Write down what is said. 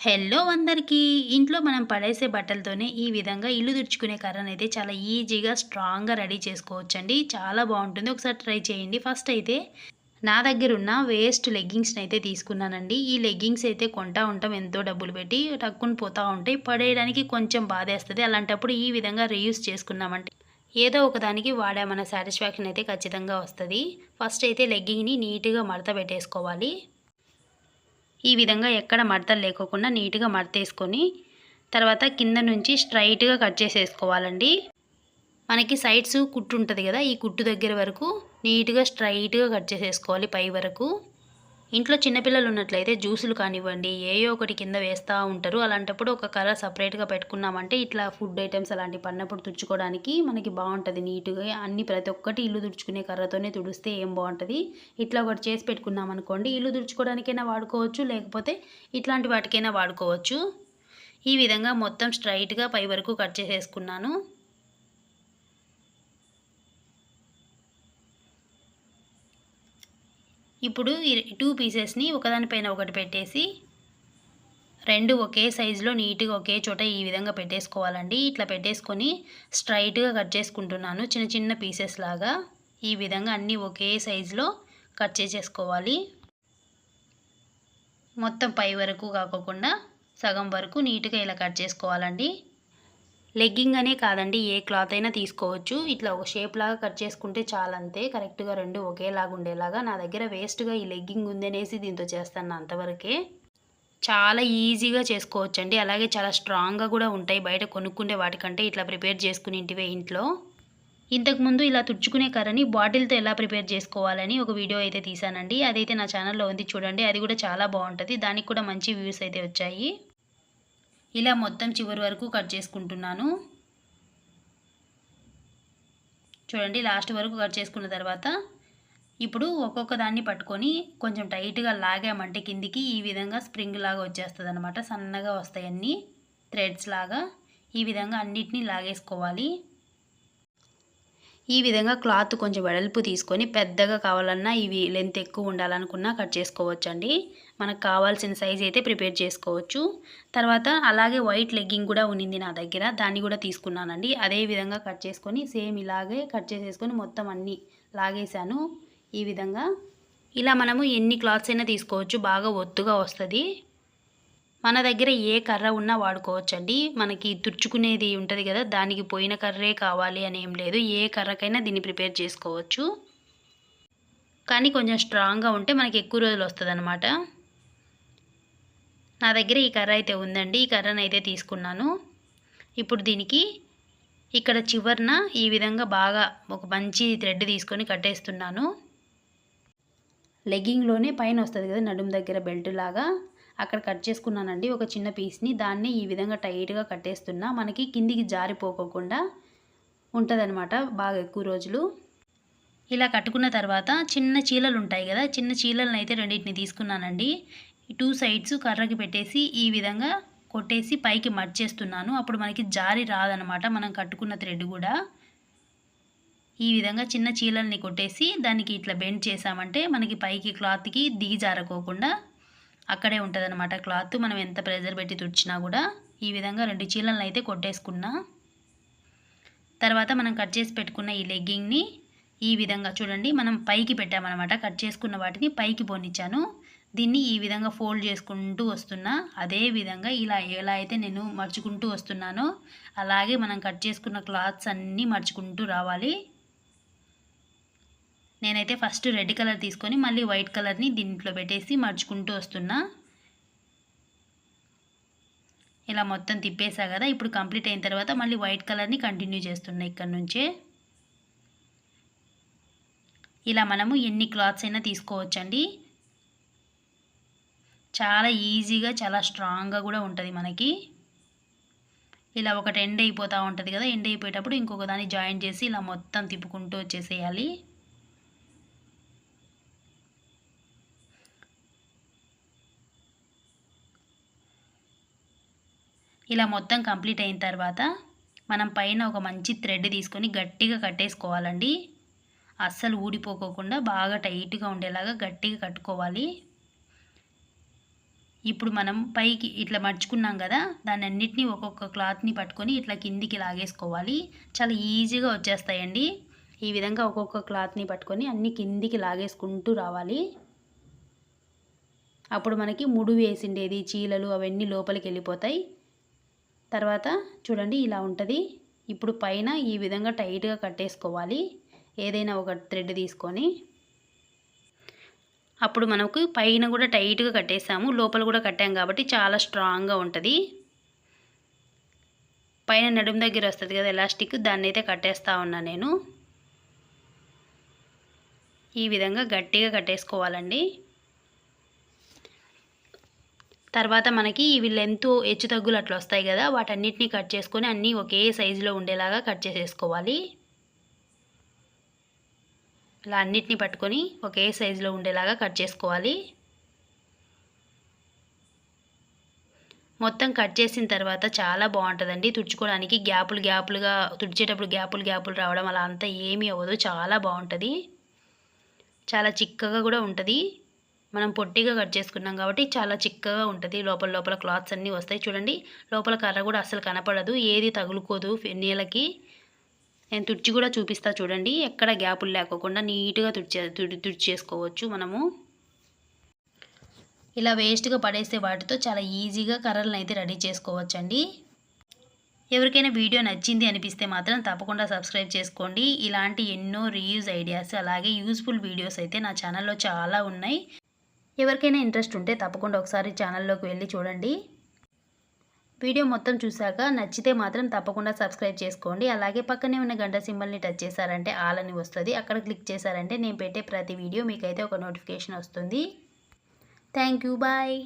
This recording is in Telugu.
హలో అందరికీ. ఇంట్లో మనం పడేసే బట్టలతోనే ఈ విధంగా ఇల్లు తుడుచుకునే కర్రను అయితే చాలా ఈజీగా స్ట్రాంగ్గా రెడీ చేసుకోవచ్చండి. చాలా బాగుంటుంది. ఒకసారి ట్రై చేయండి. ఫస్ట్ అయితే నా దగ్గర ఉన్న వేస్ట్ లెగ్గింగ్స్ని అయితే తీసుకున్నానండి. ఈ లెగ్గింగ్స్ అయితే కొంటా ఉంటాం ఎంతో డబ్బులు పెట్టి టక్కుని పోతూ ఉంటాయి. పడేయడానికి కొంచెం బాధేస్తుంది. అలాంటప్పుడు ఈ విధంగా రీయూస్ చేసుకున్నామంటే ఏదో ఒకదానికి వాడామన్న సాటిస్ఫాక్షన్ అయితే ఖచ్చితంగా వస్తుంది. ఫస్ట్ అయితే లెగ్గింగ్ని నీట్గా మడత పెట్టేసుకోవాలి. ఈ విధంగా ఎక్కడ మడతలు లేకోకుండా నీట్గా మడతేసుకొని తర్వాత కింద నుంచి స్ట్రైట్గా కట్ చేసేసుకోవాలండి. మనకి సైడ్స్ కుట్టు ఉంటుంది కదా ఈ కుట్టు దగ్గర వరకు నీట్గా స్ట్రైట్గా కట్ చేసేసుకోవాలి పై వరకు. ఇంట్లో చిన్నపిల్లలు ఉన్నట్లయితే జ్యూసులు కానివ్వండి ఏయో ఒకటి కింద వేస్తూ ఉంటారు. అలాంటప్పుడు ఒక కర్ర సపరేట్గా పెట్టుకున్నామంటే ఇట్లా ఫుడ్ ఐటమ్స్ అలాంటివి పడినప్పుడు తుడుచుకోవడానికి మనకి బాగుంటుంది. నీట్గా అన్ని ప్రతి ఒక్కటి ఇల్లు తుడుచుకునే కర్రతోనే తుడిస్తే ఏం బాగుంటుంది? ఇట్లా ఒకటి చేసి పెట్టుకున్నాం అనుకోండి ఇల్లు తుడుచుకోవడానికైనా వాడుకోవచ్చు లేకపోతే ఇట్లాంటి వాటికైనా వాడుకోవచ్చు. ఈ విధంగా మొత్తం స్ట్రైట్గా పై వరకు కట్ చేసేసుకున్నాను. ఇప్పుడు ఈ టూ పీసెస్ని ఒకదానిపైన ఒకటి పెట్టేసి రెండు ఒకే సైజులో నీట్గా ఒకే చోట ఈ విధంగా పెట్టేసుకోవాలండి. ఇట్లా పెట్టేసుకొని స్ట్రైట్గా కట్ చేసుకుంటున్నాను. చిన్న చిన్న పీసెస్ లాగా ఈ విధంగా అన్నీ ఒకే సైజులో కట్ చేసేసుకోవాలి. మొత్తం పై వరకు కాకుండా సగం వరకు నీట్గా ఇలా కట్ చేసుకోవాలండి. లెగ్గింగ్ అనే కాదండి ఏ క్లాత్ అయినా తీసుకోవచ్చు. ఇట్లా ఒక షేప్ లాగా కట్ చేసుకుంటే చాలంతే కరెక్ట్గా రెండు ఒకేలాగా ఉండేలాగా. నా దగ్గర వేస్ట్గా ఈ లెగ్గింగ్ ఉందనేసి దీంతో చేస్తాను అంతవరకే. చాలా ఈజీగా చేసుకోవచ్చండి. అలాగే చాలా స్ట్రాంగ్గా కూడా ఉంటాయి. బయట కొనుక్కుండే వాటికంటే ఇట్లా ప్రిపేర్ చేసుకుని ఇంటివే ఇంట్లో. ఇంతకుముందు ఇలా తుడుచుకునే కర్రని బాటిల్తో ఎలా ప్రిపేర్ చేసుకోవాలని ఒక వీడియో అయితే తీసానండి అదైతే నా ఛానల్లో ఉంది చూడండి. అది కూడా చాలా బాగుంటుంది. దానికి కూడా మంచి వ్యూస్ అయితే వచ్చాయి. ఇలా మొత్తం చివరి వరకు కట్ చేసుకుంటున్నాను. చూడండి లాస్ట్ వరకు కట్ చేసుకున్న తర్వాత ఇప్పుడు ఒక్కొక్క దాన్ని పట్టుకొని కొంచెం టైట్గా లాగామంటే కిందికి ఈ విధంగా స్ప్రింగ్ లాగా వచ్చేస్తుంది అనమాట సన్నగా వస్తాయి అన్నీ థ్రెడ్స్ లాగా. ఈ విధంగా అన్నిటినీ లాగేసుకోవాలి. ఈ విధంగా క్లాత్ కొంచెం వెడల్పు తీసుకొని పెద్దగా కావాలన్నా ఇవి లెంత్ ఎక్కువ ఉండాలనుకున్నా కట్ చేసుకోవచ్చండి. మనకు కావాల్సిన సైజ్ అయితే ప్రిపేర్ చేసుకోవచ్చు. తర్వాత అలాగే వైట్ లెగ్గింగ్ కూడా ఉన్నింది నా దగ్గర. దాన్ని కూడా తీసుకున్నానండి. అదే విధంగా కట్ చేసుకొని సేమ్ ఇలాగే కట్ చేసేసుకొని మొత్తం అన్నీ లాగేశాను. ఈ విధంగా ఇలా మనము ఎన్ని క్లాత్స్ అయినా తీసుకోవచ్చు. బాగా ఒత్తుగా వస్తుంది. మన దగ్గర ఏ కర్ర ఉన్నా వాడుకోవచ్చండి. మనకి తుడుచుకునేది ఉంటుంది కదా దానికి పోయిన కర్రే కావాలి అని ఏం లేదు. ఏ కర్రకైనా దీన్ని ప్రిపేర్ చేసుకోవచ్చు. కానీ కొంచెం స్ట్రాంగ్గా ఉంటే మనకి ఎక్కువ రోజులు వస్తుంది అనమాట నా దగ్గర ఈ కర్ర అయితే ఉందండి. ఈ కర్రను అయితే తీసుకున్నాను. ఇప్పుడు దీనికి ఇక్కడ చివరన ఈ విధంగా బాగా ఒక మంచి థ్రెడ్ తీసుకొని కట్టేస్తున్నాను. లెగ్గింగ్లోనే పైన వస్తుంది కదా నడుము దగ్గర బెల్ట్ లాగా. అక్కడ కట్ చేసుకున్నానండి ఒక చిన్న పీస్ని. దాన్ని ఈ విధంగా టైట్గా కట్టేస్తున్నా మనకి కిందికి జారిపోకోకుండా ఉంటుందన్నమాట బాగా ఎక్కువ రోజులు. ఇలా కట్టుకున్న తర్వాత చిన్న చీలలు ఉంటాయి కదా చిన్న చీలలను అయితే రెండింటిని తీసుకున్నానండి. టూ సైడ్స్ కర్రకి పెట్టేసి ఈ విధంగా కొట్టేసి పైకి మర్చేస్తున్నాను అప్పుడు మనకి జారి రాదనమాట మనం కట్టుకున్న థ్రెడ్ కూడా. ఈ విధంగా చిన్న చీలల్ని కొట్టేసి దానికి ఇట్లా బెండ్ చేసామంటే మనకి పైకి క్లాత్కి దిగి జారకోకుండా అక్కడే ఉంటుందన్నమాట క్లాత్. మనం ఎంత ప్రెజర్ పెట్టి తుడిచినా కూడా ఈ విధంగా రెండు చీలలను అయితే కొట్టేసుకున్నా. తర్వాత మనం కట్ చేసి పెట్టుకున్న ఈ లెగ్గింగ్ని ఈ విధంగా చూడండి మనం పైకి పెట్టామన్నమాట. కట్ చేసుకున్న వాటిని పైకి పోనిచ్చాను. దీన్ని ఈ విధంగా ఫోల్డ్ చేసుకుంటూ వస్తున్నా. అదే విధంగా ఇలా ఎలా అయితే నేను మర్చుకుంటూ వస్తున్నానో. అలాగే మనం కట్ చేసుకున్న క్లాత్స్ అన్నీ మర్చుకుంటూ రావాలి. నేనైతే ఫస్ట్ రెడ్ కలర్ తీసుకొని మళ్ళీ వైట్ కలర్ని దీంట్లో పెట్టేసి మర్చుకుంటూ వస్తున్నా. ఇలా మొత్తం తిప్పేసా కదా ఇప్పుడు కంప్లీట్ అయిన తర్వాత మళ్ళీ వైట్ కలర్ని కంటిన్యూ చేస్తున్నా ఇక్కడ నుంచే. ఇలా మనము ఎన్ని క్లాత్స్ అయినా తీసుకోవచ్చండి. చాలా ఈజీగా చాలా స్ట్రాంగ్గా కూడా ఉంటుంది మనకి. ఇలా ఒకటి ఎండ్ అయిపోతూ ఉంటుంది కదా ఎండ్ అయిపోయేటప్పుడు ఇంకొక దాన్ని జాయిన్ చేసి ఇలా మొత్తం తిప్పుకుంటూ వచ్చేసేయాలి. ఇలా మొత్తం కంప్లీట్ అయిన తర్వాత మనం పైన ఒక మంచి థ్రెడ్ తీసుకొని గట్టిగా కట్టేసుకోవాలండి. అస్సలు ఊడిపోకోకుండా బాగా టైట్గా ఉండేలాగా గట్టిగా కట్టుకోవాలి. ఇప్పుడు మనం పైకి ఇట్లా మడుచుకున్నాం కదా దాన్ని అన్నిటినీ ఒక్కొక్క క్లాత్ని పట్టుకొని ఇట్లా కిందికి లాగేసుకోవాలి. చాలా ఈజీగా వచ్చేస్తాయండి. ఈ విధంగా ఒక్కొక్క క్లాత్ని పట్టుకొని అన్ని కిందికి లాగేసుకుంటూ రావాలి. అప్పుడు మనకి ముడు వేసిండేది చీలలు అవన్నీ లోపలికి వెళ్ళిపోతాయి. తర్వాత చూడండి ఇలా ఉంటుంది. ఇప్పుడు పైన ఈ విధంగా టైట్గా కట్టేసుకోవాలి. ఏదైనా ఒక థ్రెడ్ తీసుకొని. అప్పుడు మనకు పైన కూడా టైట్గా కట్టేసాము. లోపల కూడా కట్టాం కాబట్టి చాలా స్ట్రాంగ్గా ఉంటుంది. పైన నడుము దగ్గర వస్తుంది కదా ఎలాస్టిక్ దాన్ని అయితే కట్టేస్తా ఉన్నా నేను. ఈ విధంగా గట్టిగా కట్టేసుకోవాలండి. తర్వాత మనకి ఇవి లెంత్ హెచ్చు తగ్గులు అట్లా వస్తాయి కదా వాటన్నిటిని కట్ చేసుకొని అన్నీ ఒకే సైజులో ఉండేలాగా కట్ చేసేసుకోవాలి. ఇలా అన్నిటిని పట్టుకొని ఒకే సైజులో ఉండేలాగా కట్ చేసుకోవాలి. మొత్తం కట్ చేసిన తర్వాత చాలా బాగుంటుందండి. తుడుచుకోవడానికి గ్యాపులు గ్యాపులుగా తుడిచేటప్పుడు గ్యాపులు గ్యాపులు రావడం అలా అంతా ఏమీ అవ్వదు. చాలా బాగుంటుంది. చాలా చిక్కగా కూడా ఉంటుంది. మనం పొట్టిగా కట్ చేసుకున్నాం కాబట్టి చాలా చిక్కగా ఉంటుంది. లోపల లోపల క్లాత్స్ అన్నీ వస్తాయి. చూడండి లోపల కర్ర కూడా అసలు కనపడదు. ఏది తగులుకోదు నీళ్ళకి నేను తుడిచి కూడా చూపిస్తా చూడండి. ఎక్కడ గ్యాపులు లేకోకుండా నీట్గా తుడిచే తుడి తుడిచి చేసుకోవచ్చు మనము. ఇలా వేస్ట్గా పడేసే వాటితో చాలా ఈజీగా కర్రలను అయితే రెడీ చేసుకోవచ్చండి. ఎవరికైనా వీడియో నచ్చింది అనిపిస్తే మాత్రం తప్పకుండా సబ్స్క్రైబ్ చేసుకోండి. ఇలాంటి ఎన్నో రీయూజ్ ఐడియాస్ అలాగే యూస్ఫుల్ వీడియోస్ అయితే నా ఛానల్లో చాలా ఉన్నాయి. ఎవరికైనా ఇంట్రెస్ట్ ఉంటే తప్పకుండా ఒకసారి ఛానల్లోకి వెళ్ళి చూడండి. వీడియో మొత్తం చూశాక నచ్చితే మాత్రం తప్పకుండా సబ్స్క్రైబ్ చేసుకోండి. అలాగే పక్కనే ఉన్న గంట సింబల్ని టచ్ చేశారంటే ఆల్ అని వస్తుంది. అక్కడ క్లిక్ చేశారంటే నేను పెట్టే ప్రతి వీడియో మీకైతే ఒక నోటిఫికేషన్ వస్తుంది. Thank you. బాయ్.